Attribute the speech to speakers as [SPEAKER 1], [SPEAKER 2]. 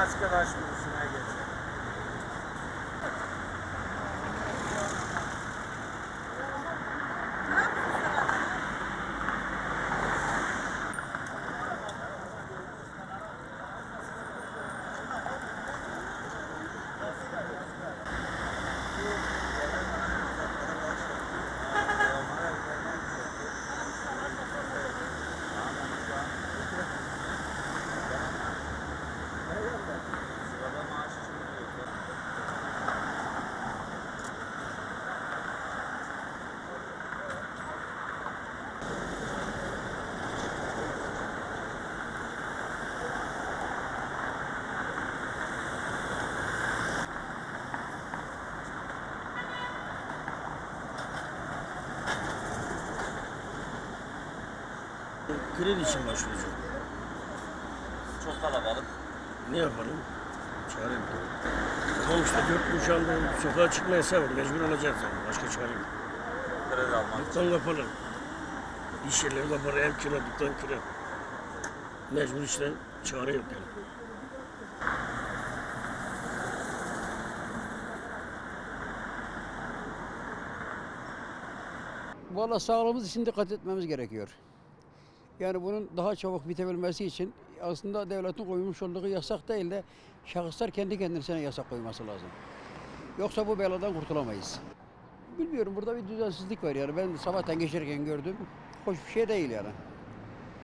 [SPEAKER 1] maske başvurusuna gelin.
[SPEAKER 2] Kredi için başvuracağım.
[SPEAKER 1] Çok kalabalık.
[SPEAKER 2] Ne yapalım? Çare yok. Tamam işte dört kuşağında sokağa çıkma var. Mecbur olacağız yani. Başka çare yok.
[SPEAKER 1] Kredi almak.
[SPEAKER 2] Dükkan kapalı. İş yerleri kapalı. Ev kira, dükkan kira. Mecbur işte çare yok yani.
[SPEAKER 3] Valla sağlığımız için dikkat etmemiz gerekiyor. Yani bunun daha çabuk bitebilmesi için aslında devletin koymuş olduğu yasak değil de şahıslar kendi kendisine yasak koyması lazım. Yoksa bu beladan kurtulamayız. Bilmiyorum burada bir düzensizlik var yani ben sabahtan geçerken gördüm. Hoş bir şey değil yani.